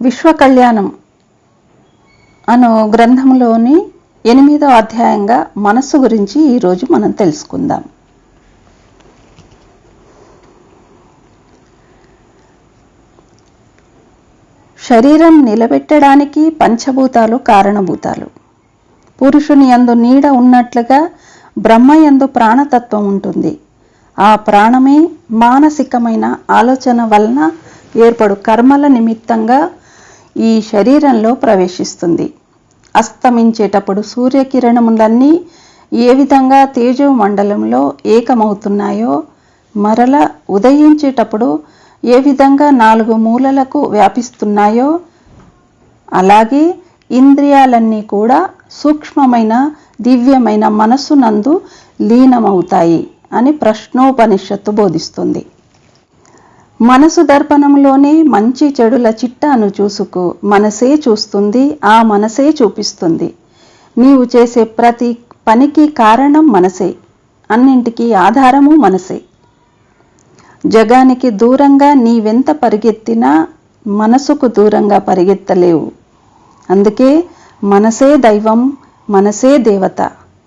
విశ్వ కళ్యాణం అను గ్రంథంలోని ఎనిమిదో అధ్యాయంగా మనస్సు గురించి ఈరోజు మనం తెలుసుకుందాం. శరీరం నిలబెట్టడానికి పంచభూతాలు కారణభూతాలు. పురుషుని యందు నీడ ఉన్నట్లుగా బ్రహ్మ యందు ప్రాణతత్వం ఉంటుంది. ఆ ప్రాణమే మానసికమైన ఆలోచన వలన ఏర్పడు కర్మల నిమిత్తంగా ఈ శరీరంలో ప్రవేశిస్తుంది. అస్తమించేటప్పుడు సూర్యకిరణములన్నీ ఏ విధంగా తేజో మండలంలో ఏకమవుతున్నాయో మరల ఉదయించేటప్పుడు ఏ విధంగా నాలుగు మూలలకు వ్యాపిస్తున్నాయో అలాగే ఇంద్రియాలన్నీ కూడా సూక్ష్మమైన దివ్యమైన మనస్సునందు లీనమవుతాయి అని ప్రశ్నోపనిషత్తు బోధిస్తుంది. మనసు దర్పణంలోనే మంచి చెడుల చిట్టాను చూసుకో. మనసే చూస్తుంది ఆ మనసే చూపిస్తుంది. నీవు చేసే ప్రతి పనికి కారణం మనసే. అన్నింటికీ ఆధారము మనసే. జగానికి దూరంగా నీవెంత పరిగెత్తినా మనసుకు దూరంగా పరిగెత్తలేవు. అందుకే మనసే దైవం మనసే దేవత.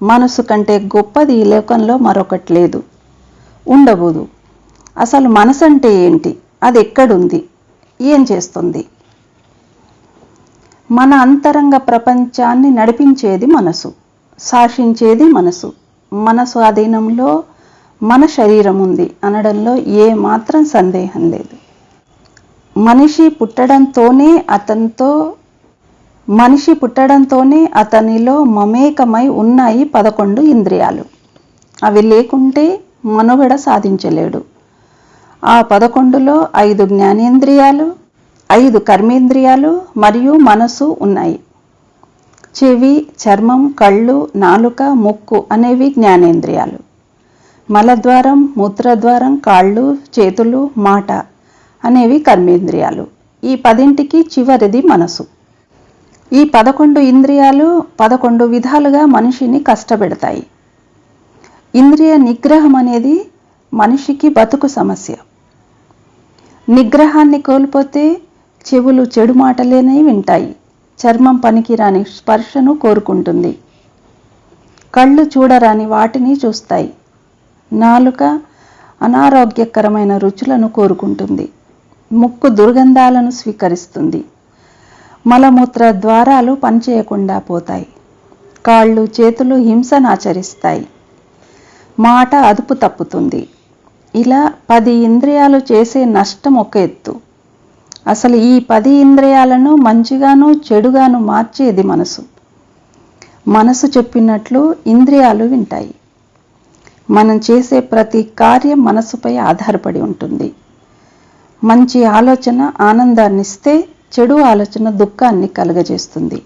మనసు కంటే గొప్పది ఈ లోకంలో మరొకటి లేదు. ఉండబోదు. అసలు మనసు అంటే ఏంటి? అది ఎక్కడుంది? ఏం చేస్తుంది? మన అంతరంగ ప్రపంచాన్ని నడిపించేది మనసు శాసించేది మనసు. మన స్వాధీనంలో మన శరీరం ఉంది అనడంలో ఏ మాత్రం సందేహం లేదు. మనిషి పుట్టడంతోనే అతనితో మనిషి పుట్టడంతోనే అతనిలో మమేకమై ఉన్నాయి పదకొండు ఇంద్రియాలు. అవి లేకుంటే మనుగడ సాధించలేడు. ఆ పదకొండులో ఐదు జ్ఞానేంద్రియాలు ఐదు కర్మేంద్రియాలు మరియు మనసు ఉన్నాయి. చెవి చర్మం కళ్ళు నాలుక ముక్కు అనేవి జ్ఞానేంద్రియాలు. మలద్వారం మూత్రద్వారం కాళ్ళు చేతులు మాట అనేవి కర్మేంద్రియాలు. ఈ పదింటికి చివరిది మనసు ఈ పదకొండు ఇంద్రియాలు పదకొండు విధాలుగా మనిషిని కష్టపెడతాయి. ఇంద్రియ నిగ్రహం అనేది మనిషికి బతుకు సమస్య. నిగ్రహాన్ని కోల్పోతే చెవులు చెడు మాటలేనే వింటాయి. చర్మం పనికిరాని స్పర్శను కోరుకుంటుంది. కళ్ళు చూడరాని వాటిని చూస్తాయి. నాలుక అనారోగ్యకరమైన రుచులను కోరుకుంటుంది. ముక్కు దుర్గంధాలను స్వీకరిస్తుంది. మలమూత్ర ద్వారాలు పనిచేయకుండా పోతాయి. కాళ్ళు చేతులు హింసను ఆచరిస్తాయి. మాట అదుపు తప్పుతుంది. ఇలా పది ఇంద్రియాలు చేసే నష్టం ఒక ఎత్తు. అసలు ఈ పది ఇంద్రియాలను మంచిగాను చెడుగాను మార్చేది మనసు. మనసు చెప్పినట్లు ఇంద్రియాలు వింటాయి. మనం చేసే ప్రతి కార్యం మనసుపై ఆధారపడి ఉంటుంది. మంచి ఆలోచన ఆనందాన్ని ఇస్తే చెడు ఆలోచన దుఃఖాన్ని కలుగజేస్తుంది.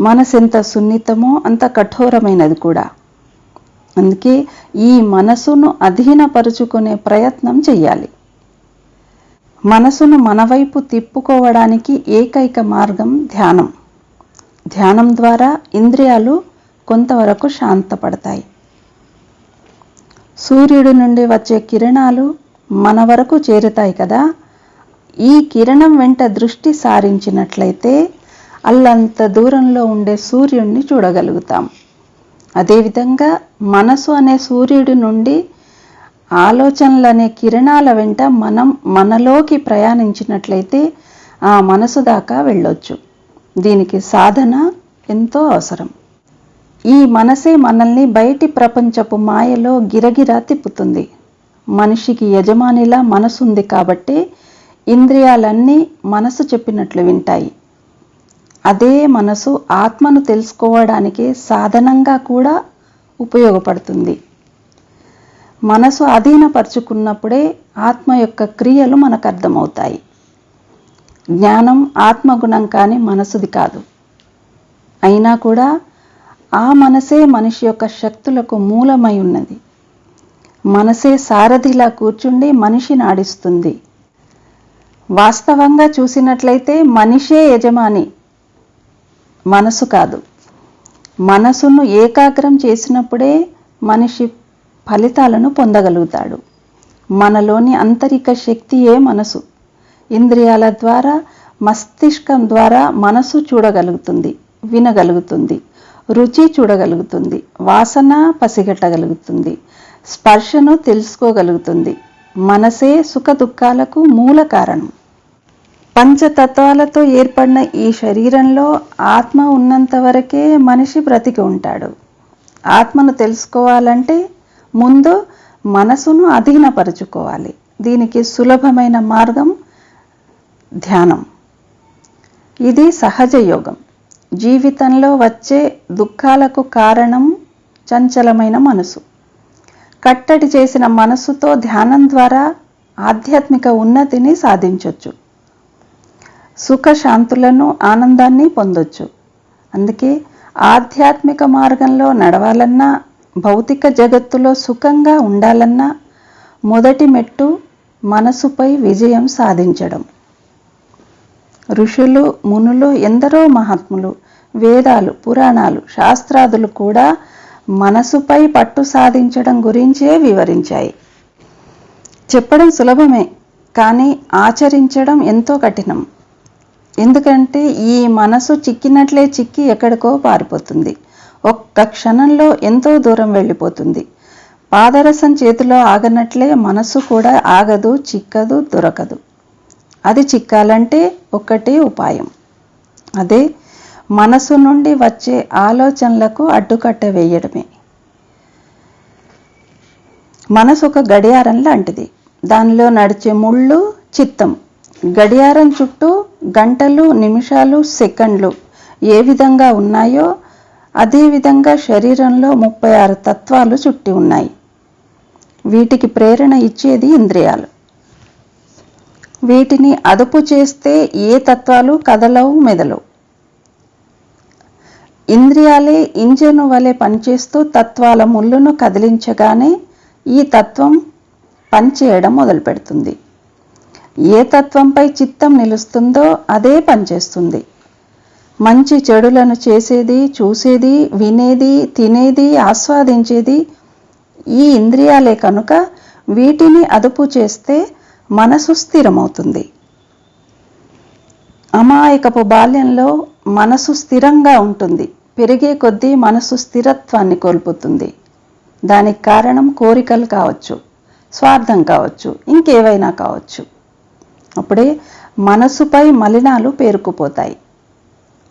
మనసెంత ఎంత సున్నితమో అంత కఠోరమైనది కూడా. అందుకే ఈ మనసును అధీనపరుచుకునే ప్రయత్నం చెయ్యాలి. మనసును మనవైపు తిప్పుకోవడానికి ఏకైక మార్గం ధ్యానం. ధ్యానం ద్వారా ఇంద్రియాలు కొంతవరకు శాంతపడతాయి. సూర్యుడి నుండి వచ్చే కిరణాలు మన వరకు చేరుతాయి కదా. ఈ కిరణం వెంట దృష్టి సారించినట్లయితే అల్లంత దూరంలో ఉండే సూర్యుడిని చూడగలుగుతాం. అదేవిధంగా మనసు అనే సూర్యుడి నుండి ఆలోచనలనే కిరణాల వెంట మనం మనలోకి ప్రయాణించినట్లయితే ఆ మనసు దాకా వెళ్ళొచ్చు. దీనికి సాధన ఎంతో అవసరం. ఈ మనసే మనల్ని బయటి ప్రపంచపు మాయలో గిరగిరా తిప్పుతుంది. మనిషికి యజమానిలా మనసుంది కాబట్టి ఇంద్రియాలన్నీ మనసు చెప్పినట్లు వింటాయి. అదే మనసు ఆత్మను తెలుసుకోవడానికి సాధనంగా కూడా ఉపయోగపడుతుంది. మనసు అధీనపరుచుకున్నప్పుడే ఆత్మ యొక్క క్రియలు మనకు అర్థమవుతాయి. జ్ఞానం ఆత్మగుణం కానీ మనసుది కాదు. అయినా కూడా ఆ మనసే మనిషి యొక్క శక్తులకు మూలమై ఉన్నది. మనసే సారథిలా కూర్చుండి మనిషిని ఆడిస్తుంది. వాస్తవంగా చూసినట్లయితే మనిషే యజమాని. మనసు కాదు. మనసును ఏకాగ్రం చేసినప్పుడే మనిషి ఫలితాలను పొందగలుగుతాడు. మనలోని అంతరిక శక్తియే మనసు. ఇంద్రియాల ద్వారా మస్తిష్కం ద్వారా మనసు చూడగలుగుతుంది వినగలుగుతుంది రుచి చూడగలుగుతుంది వాసన పసిగట్టగలుగుతుంది స్పర్శను తెలుసుకోగలుగుతుంది. మనసే సుఖ దుఃఖాలకు మూల కారణం. పంచతత్వాలతో ఏర్పడిన ఈ శరీరంలో ఆత్మ ఉన్నంత వరకే మనిషి బ్రతికి ఉంటాడు. ఆత్మను తెలుసుకోవాలంటే ముందు మనసును అధీనపరుచుకోవాలి. దీనికి సులభమైన మార్గం ధ్యానం. ఇది సహజ యోగం. జీవితంలో వచ్చే దుఃఖాలకు కారణం చంచలమైన మనసు. కట్టడి చేసిన మనసుతో ధ్యానం ద్వారా ఆధ్యాత్మిక ఉన్నతిని సాధించవచ్చు సుఖశాంతులను ఆనందాన్ని పొందొచ్చు. అందుకే ఆధ్యాత్మిక మార్గంలో నడవాలన్నా భౌతిక జగత్తులో సుఖంగా ఉండాలన్నా మొదటి మెట్టు మనసుపై విజయం సాధించడం. ఋషులు మునులు ఎందరో మహాత్ములు వేదాలు పురాణాలు శాస్త్రాదులు కూడా మనసుపై పట్టు సాధించడం గురించే వివరించాయి. చెప్పడం సులభమే కానీ ఆచరించడం ఎంతో కఠినం. ఎందుకంటే ఈ మనసు చిక్కినట్లే చిక్కి ఎక్కడికో పారిపోతుంది. ఒక్క క్షణంలో ఎంతో దూరం వెళ్ళిపోతుంది. పాదరసం చేతిలో ఆగనట్లే మనసు కూడా ఆగదు చిక్కదు దొరకదు. అది చిక్కాలంటే ఒక్కటే ఉపాయం. అదే మనసు నుండి వచ్చే ఆలోచనలకు అడ్డుకట్ట వేయడమే. మనసు ఒక గడియారం లాంటిది. దానిలో నడిచే ముళ్ళు చిత్తం. గడియారం చుట్టూ గంటలు నిమిషాలు సెకండ్లు ఏ విధంగా ఉన్నాయో అదేవిధంగా శరీరంలో ముప్పై ఆరు తత్వాలు చుట్టి ఉన్నాయి. వీటికి ప్రేరణ ఇచ్చేది ఇంద్రియాలు. వీటిని అదుపు చేస్తే ఏ తత్వాలు కదలవు మెదలవు. ఇంద్రియాలే ఇంజను వలె పనిచేస్తూ తత్వాల ముళ్ళును కదిలించగానే ఈ తత్వం పనిచేయడం మొదలుపెడుతుంది. ఏ తత్వంపై చిత్తం నిలుస్తుందో అదే పనిచేస్తుంది. మంచి చెడులను చేసేది చూసేది వినేది తినేది ఆస్వాదించేది ఈ ఇంద్రియాలే కనుక వీటిని అదుపు చేస్తే మనసు స్థిరమవుతుంది. అమాయకపు బాల్యంలో మనసు స్థిరంగా ఉంటుంది. పెరిగే కొద్దీ మనసు స్థిరత్వాన్ని కోల్పోతుంది. దానికి కారణం కోరికలు కావచ్చు స్వార్థం కావచ్చు ఇంకేవైనా కావచ్చు. అప్పుడే మనసుపై మలినాలు పేరుకుపోతాయి.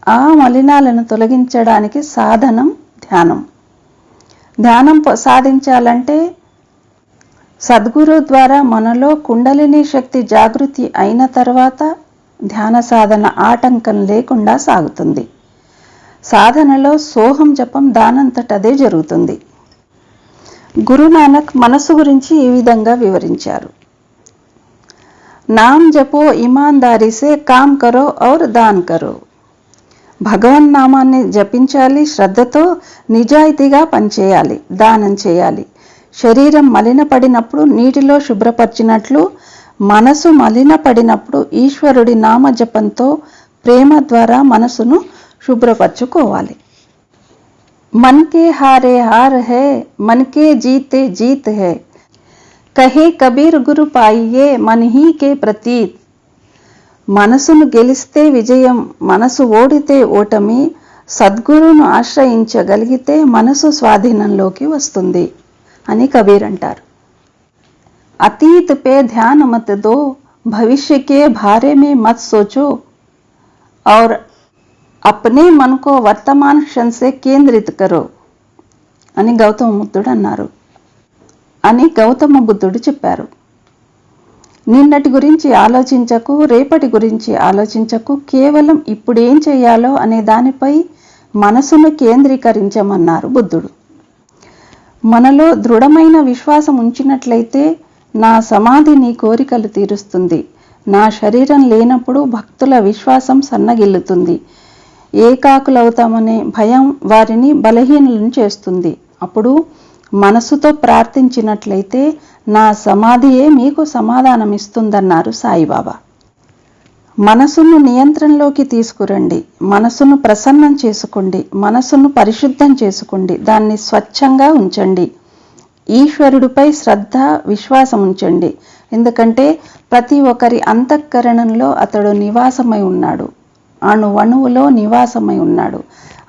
ఆ మలినాలను తొలగించడానికి సాధనం ధ్యానం. ధ్యానం ప- సాధించాలంటే సద్గురు ద్వారా మనలో కుండలిని శక్తి జాగృతి అయిన తర్వాత ధ్యాన సాధన ఆటంకం లేకుండా సాగుతుంది. సాధనలో సోహం జపం దానంతటదే జరుగుతుంది. గురునానక్ మనసు గురించి ఈ విధంగా వివరించారు. నామ్ జపో ఇమాందారీ సే కామ్ కరో ఔర్ దాన్ కరో భగవన్ నామాన్ని జపించాలి శ్రద్ధతో నిజాయితీగా పనిచేయాలి దానం చేయాలి శరీరం మలినపడినప్పుడు నీటిలో శుభ్రపరిచినట్లు మనసు మలినపడినప్పుడు ఈశ్వరుడి నామ జపంతో ప్రేమ ద్వారా మనసును శుభ్రపరచుకోవాలి मन के हारे हार है मन के जीते जीत है కహే కబీర్ గురు పాయియే మనహీ కే ప్రతీత్ మనసును గెలిస్తే విజయం మనసు ఓడితే ఓటమి సద్గురును ఆశ్రయించగలిగితే మనసు స్వాధీనంలోకి వస్తుంది అని కబీర్ అంటారు अतीत पे ध्यान मत दो भविष्य के बारे में मत सोचो और अपने मन को वर्तमान क्षण से केंद्रित करो అని గౌతమ బుద్ధుడు అన్నారు అని గౌతమ బుద్ధుడు చెప్పారు. నిన్నటి గురించి ఆలోచించకు రేపటి గురించి ఆలోచించకు కేవలం ఇప్పుడేం చేయాలో అనే దానిపై మనసును కేంద్రీకరించమన్నారు బుద్ధుడు. మనలో దృఢమైన విశ్వాసం ఉంచినట్లయితే నా సమాధి నీ కోరికలు తీరుస్తుంది. నా శరీరం లేనప్పుడు భక్తుల విశ్వాసం సన్నగిల్లుతుంది. ఏకాకులవుతామనే భయం వారిని బలహీనులను చేస్తుంది. అప్పుడు మనసుతో ప్రార్థించినట్లయితే నా సమాధియే మీకు సమాధానం ఇస్తుందన్నారు సాయిబాబా. మనసును నియంత్రణలోకి తీసుకురండి. మనసును ప్రసన్నం చేసుకోండి. మనసును పరిశుద్ధం చేసుకోండి. దాన్ని స్వచ్ఛంగా ఉంచండి. ఈశ్వరుడిపై శ్రద్ధ విశ్వాసం ఉంచండి. ఎందుకంటే ప్రతి ఒక్కరి అంతఃకరణంలో అతడు నివాసమై ఉన్నాడు. అణువణువులో నివాసమై ఉన్నాడు.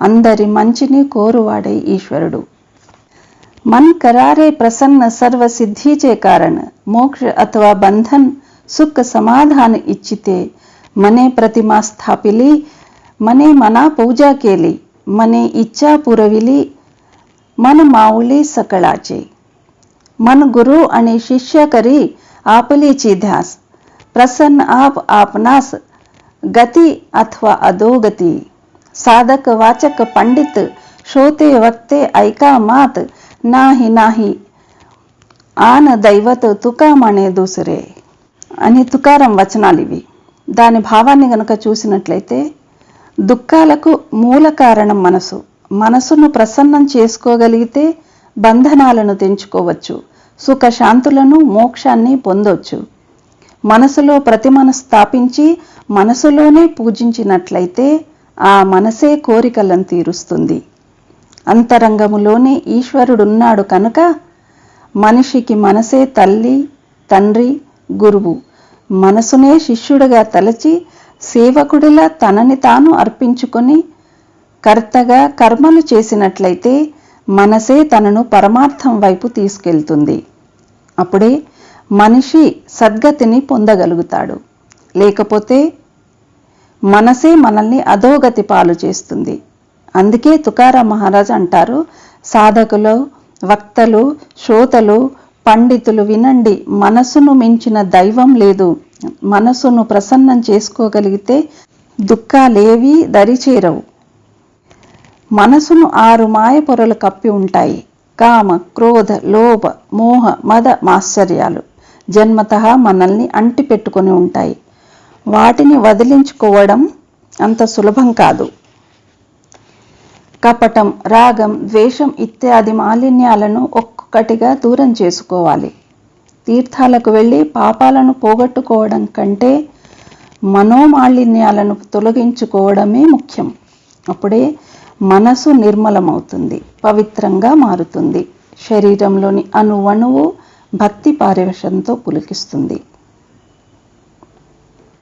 అందరి మంచిని కోరువాడే ఈశ్వరుడు. मन करारे प्रसन्न सर्व सिद्धीचे कारण मोक्ष अथवा बंधन सुख समाधान इच्छिते. मने प्रतिमा स्थापिली मने मना पूजा केली मने इच्छा पुरविली मन माऊली सकळाचे. मन गुरु आणि शिष्य करी आपलीची ध्यास प्रसन्न आप आपनास गती अथवा अधोगती. साधक वाचक पंडित श्रोते वक्ते ऐका मात నాహి नाही ఆన దైవత్ అనే దూసరే అని తుకారం వచనాలు ఇవి దాని భావాన్ని గనక చూసినట్లయితే దుఃఖాలకు మూల కారణం మనసు మనసును ప్రసన్నం చేసుకోగలిగితే బంధనాలను తెంచుకోవచ్చు సుఖశాంతులను మోక్షాన్ని పొందొచ్చు మనసులో ప్రతిమను స్థాపించి మనసులోనే పూజించినట్లయితే ఆ మనసే కోరికలను తీరుస్తుంది అంతరంగములోనే ఈశ్వరుడున్నాడు కనుక మనిషికి మనసే తల్లి తండ్రి గురువు. మనసునే శిష్యుడిగా తలచి సేవకుడిలా తనని తాను అర్పించుకొని కర్తగా కర్మలు చేసినట్లయితే మనసే తనను పరమార్థం వైపు తీసుకెళ్తుంది. అప్పుడే మనిషి సద్గతిని పొందగలుగుతాడు. లేకపోతే మనసే మనల్ని అధోగతి పాలు చేస్తుంది. అందుకే తుకారాం మహారాజ్ అంటారు సాధకులు వక్తలు శ్రోతలు పండితులు వినండి మనసును మించిన దైవం లేదు. మనసును ప్రసన్నం చేసుకోగలిగితే దుఃఖాలేవీ దరిచేరవు. మనసును ఆరు మాయ పొరలు కప్పి ఉంటాయి. కామ క్రోధ లోభ మోహ మద మాశ్చర్యాలు జన్మత మనల్ని అంటిపెట్టుకొని ఉంటాయి. వాటిని వదిలించుకోవడం అంత సులభం కాదు. కపటం రాగం ద్వేషం ఇత్యాది మాలిన్యాలను ఒక్కొక్కటిగా దూరం చేసుకోవాలి. తీర్థాలకు వెళ్ళి పాపాలను పోగొట్టుకోవడం కంటే మనోమాలిన్యాలను తొలగించుకోవడమే ముఖ్యం. అప్పుడే మనసు నిర్మలమవుతుంది పవిత్రంగా మారుతుంది. శరీరంలోని అణువణువు భక్తి పారివేషంతో పులికిస్తుంది.